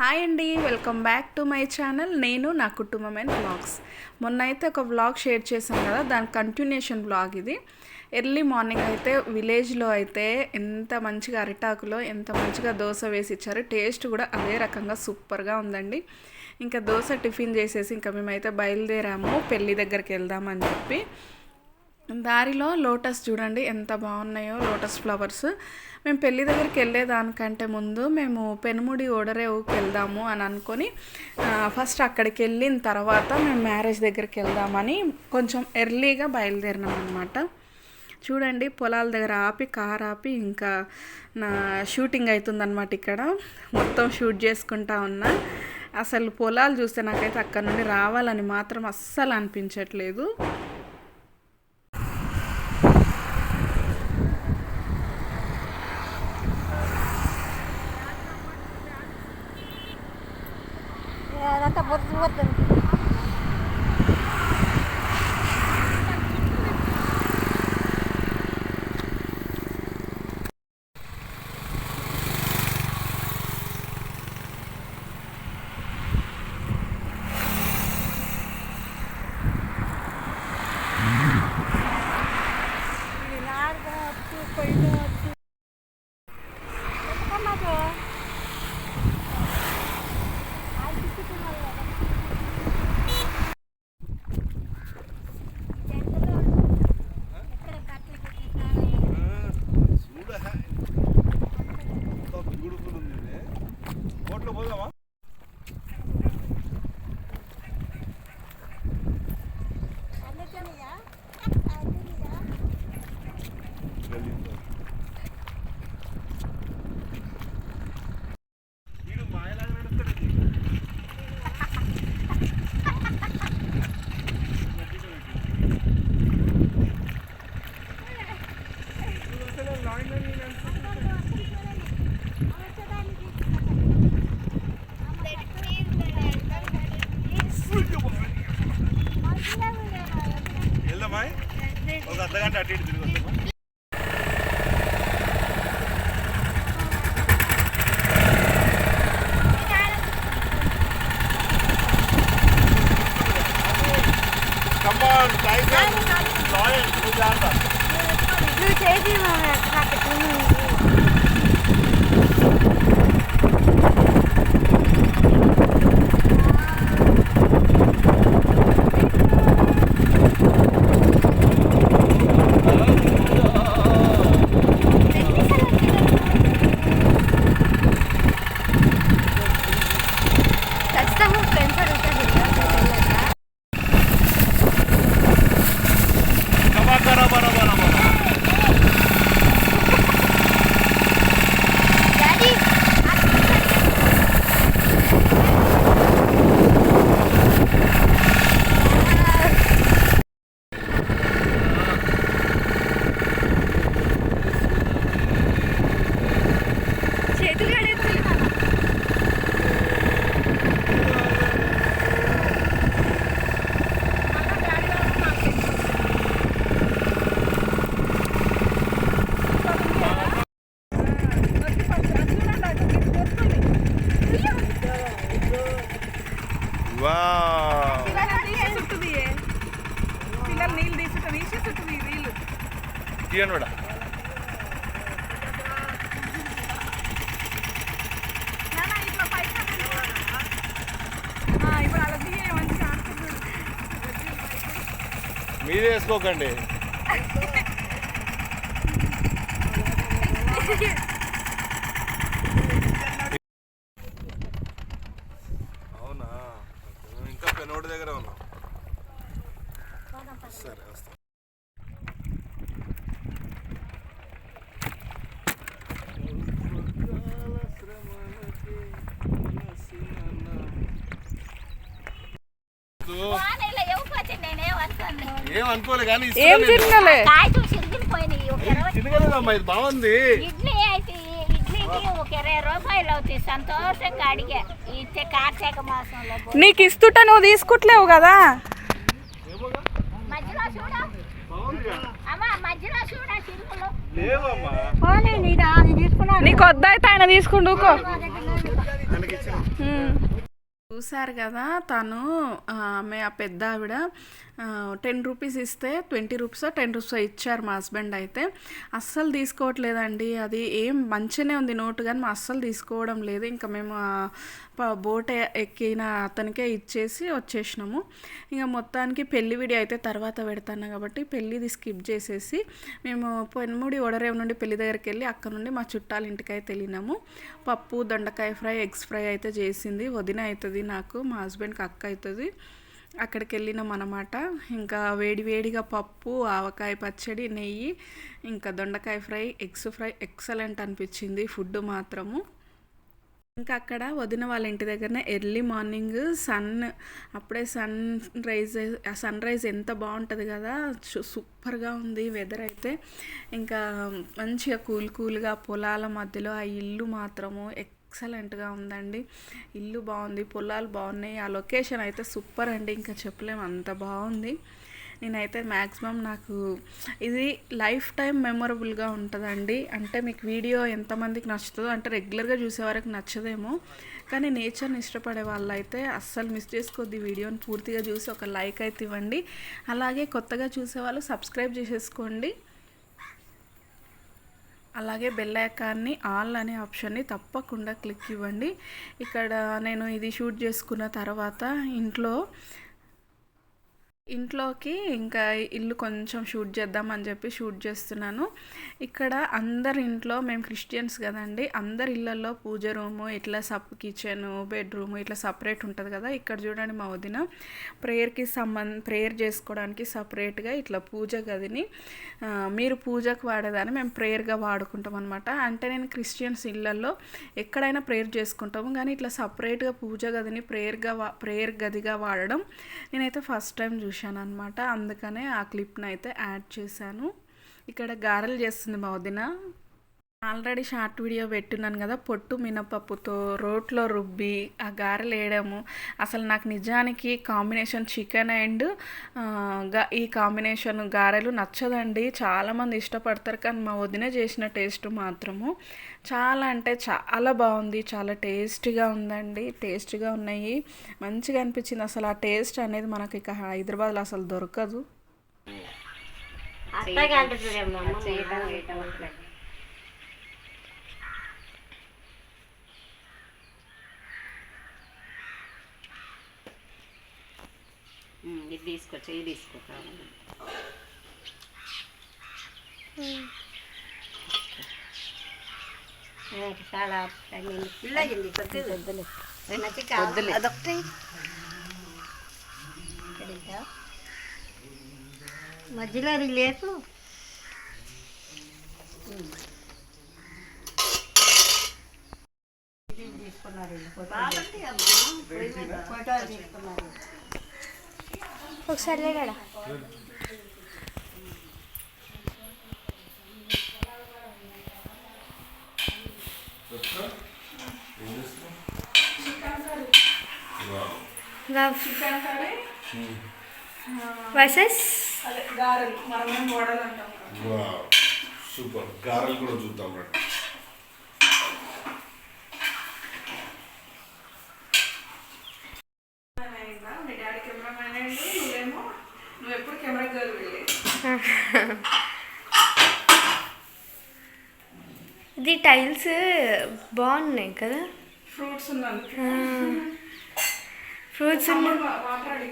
Hi అండి welcome back to my channel నేను నా కుటుంబం అండ్ వ్లాగ్స్ మొన్న అయితే ఒక వ్లాగ్ షేర్ చేశాను కదా దాని కంటిన్యూషన్ వ్లాగ్ ఇది. ఎర్లీ మార్నింగ్ అయితే విలేజ్లో అయితే ఎంత మంచిగా అరిటాకులో ఎంత మంచిగా దోశ వేసి ఇచ్చారు. టేస్ట్ కూడా అదే రకంగా సూపర్గా ఉందండి. ఇంకా దోశ టిఫిన్ చేసేసి ఇంకా మేమైతే బయలుదేరాము పెళ్ళి దగ్గరికి వెళ్దామని చెప్పి. దారిలో లోటస్ చూడండి ఎంత బాగున్నాయో లోటస్ ఫ్లవర్స్. మేము పెళ్ళి దగ్గరికి వెళ్ళేదానికంటే ముందు మేము పెనుముడి ఓడరేవుకి వెళ్దాము అని అనుకొని ఫస్ట్ అక్కడికి వెళ్ళిన తర్వాత మేము మ్యారేజ్ దగ్గరికి వెళ్దామని కొంచెం ఎర్లీగా బయలుదేరినాం అనమాట చూడండి పొలాల దగ్గర ఆపి కార్ ఆపి ఇంకా నా షూటింగ్ అవుతుందన్నమాట ఇక్కడ. మొత్తం షూట్ చేసుకుంటా ఉన్నా. అసలు పొలాలు చూస్తే నాకైతే అక్కడ నుండి రావాలని మాత్రం అస్సలు అనిపించట్లేదు. ఒక అర్ధ గంట అటు ఇటు తిరిగి వస్తామా Come on, Tiger. Lion, నువ్వు జాగ్రత్త. నువ్వు చేసి నాకు ఖచ్చితంగా ఫ్రెండ్స్ అడుగుతారు Come on, come on, come on, come on. Daddy చేతులు కడేస్తున్నా Wow. పిల్లలు తీసేసుంటుంది పిల్లలు నీళ్ళు తీసుకుంటే తీసేసుంటుంది నీళ్ళు తీయండి మేడం. మీరే వేసుకోకండి అవునా మేము ఇంకా పెనోడి దగ్గర ఉన్నాం సరే వస్తాం ఏం అనుకోలే కానీ ఇది బాగుంది. ఇడ్లీ అయితే ఇడ్లీకి ఒక ఇరవై రూపాయలు అవుతాయి. సంతోషంగా అడిగా. ఇచ్చే కార్తీక మాసంలో పో- నీకు ఇస్తుట నువ్వు తీసుకుంటలేవు కదా? మధ్యలో చూడ. నీకు వద్దయితే ఆయన తీసుకుంటూకో చూశారు కదా తను ఆమె ఆ పెద్ద ఆవిడ టెన్ రూపీస్ ఇస్తే ట్వంటీ రూపీస్ టెన్ రూపీస్ ఇచ్చారు మా హస్బెండ్ అయితే. అస్సలు తీసుకోవట్లేదండి. అది ఏం మంచిగానే ఉంది నోటు కానీ మా అస్సలు తీసుకోవడం లేదు. ఇంకా మేము బోట్ ఎక్కిన అతనికే ఇచ్చేసి వచ్చేసినాము. ఇంకా మొత్తానికి పెళ్ళి వీడియో అయితే తర్వాత పెడతాను కాబట్టి పెళ్ళిది స్కిప్ చేసేసి మేము పెన్ముడి ఓడరేవు నుండి పెళ్ళి దగ్గరికి వెళ్ళి అక్కడ నుండి మా చుట్టాల ఇంటికి అయితే వెళ్ళినాము. పప్పు దొండకాయ ఫ్రై ఎగ్స్ ఫ్రై అయితే చేసింది. వదిన అవుతుంది నాకు మా హస్బెండ్కి అక్క అవుతుంది. అక్కడికి వెళ్ళినాం అనమాట ఇంకా వేడివేడిగా పప్పు ఆవకాయ పచ్చడి నెయ్యి ఇంకా దొండకాయ ఫ్రై ఎగ్స్ ఫ్రై ఎక్సలెంట్ అనిపించింది ఫుడ్ మాత్రము. ఇంకా అక్కడ వదిన వాళ్ళ ఇంటి దగ్గరనే ఎర్లీ మార్నింగ్ సన్ అప్పుడే సన్ రైజ్ ఆ సన్ రైజ్ ఎంత బాగుంటుంది కదా సూపర్గా ఉంది వెదర్ అయితే. ఇంకా మంచిగా కూల్ కూల్గా పొలాల మధ్యలో ఆ ఇల్లు మాత్రము ఎక్సలెంట్గా ఉందండి. ఇల్లు బాగుంది పొలాలు బాగున్నాయి. ఆ లొకేషన్ అయితే సూపర్ అండి. ఇంకా చెప్పలేము అంత బాగుంది. నేనైతే మ్యాక్సిమం నాకు ఇది లైఫ్ టైం మెమొరబుల్గా ఉంటుందండి. అంటే మీకు వీడియో ఎంతమందికి నచ్చుతుందో అంటే రెగ్యులర్గా చూసే వరకు నచ్చదేమో. కానీ నేచర్ని ఇష్టపడే వాళ్ళైతే అస్సలు మిస్ చేసుకోద్ది వీడియోని. పూర్తిగా చూసి ఒక లైక్ అయితే ఇవ్వండి. అలాగే కొత్తగా చూసే వాళ్ళు సబ్స్క్రైబ్ చేసేసుకోండి. అలాగే బెల్ ఐకాన్ని ఆల్ అనే ఆప్షన్ని తప్పకుండా క్లిక్ ఇవ్వండి. ఇక్కడ నేను ఇది షూట్ చేసుకున్న తర్వాత ఇంట్లో ఇంట్లోకి ఇంకా ఇల్లు కొంచెం షూట్ చేద్దామని చెప్పి షూట్ చేస్తున్నాను. ఇక్కడ అందరి ఇంట్లో మేము క్రిస్టియన్స్ కదండి అందరి ఇళ్ళల్లో పూజ రూము ఇట్లా సప్ కిచెన్ బెడ్రూమ్ ఇట్లా సపరేట్ ఉంటుంది కదా. ఇక్కడ చూడండి మా వదిన ప్రేయర్కి సంబంధ ప్రేయర్ చేసుకోవడానికి సపరేట్గా ఇట్లా పూజ గదిని మీరు పూజకు వాడేదాన్ని మేము ప్రేయర్గా వాడుకుంటాం అనమాట అంటే నేను క్రిస్టియన్స్ ఇళ్ళల్లో ఎక్కడైనా ప్రేయర్ చేసుకుంటాము కానీ ఇట్లా సపరేట్గా పూజ గదిని ప్రేయర్గా వా ప్రేయర్ గదిగా వాడడం నేనైతే ఫస్ట్ టైం చేశాను అనమాట అందుకనే ఆ క్లిప్ని అయితే యాడ్ చేశాను. ఇక్కడ గారెలు చేస్తుంది మా వదిన. ఆల్రెడీ షార్ట్ వీడియో పెట్టున్నాను కదా పొట్టు మినపప్పుతో రోట్లో రుబ్బి ఆ గారెలు వేయడము. అసలు నాకు నిజానికి కాంబినేషన్ చికెన్ అండ్ ఈ కాంబినేషన్ గారెలు నచ్చదండి. చాలామంది ఇష్టపడతారు కానీ మా వదిన చేసిన టేస్ట్ మాత్రము చాలా అంటే చాలా బాగుంది. చాలా టేస్టీగా ఉందండి. టేస్టీగా ఉన్నాయి. మంచిగా అనిపించింది. అసలు ఆ టేస్ట్ అనేది మనకి ఇక హైదరాబాద్లో అసలు దొరకదు. ఇది తీసుకో చెయ్యి తీసుకో కావాలి నాకు చాలా తగిలింది. వద్దులే. వద్దులే. ఇక్కడికా? మధ్యలో అది లేదు ఒకసారి లేడా వర్సెస్? సూపర్. గారెలు కూడా చూద్దాం రండి మీ డాడీ కెమెరామెన్ అయ్యిండు నువ్వేమో నువ్వు ఎప్పుడు కెమెరా గర్ల్ వెళ్ళి ఇది టైల్స్ బాగున్నాయి కదా. ఫ్రూట్స్ ఉన్నాను ఫ్రూట్స్ వాటర్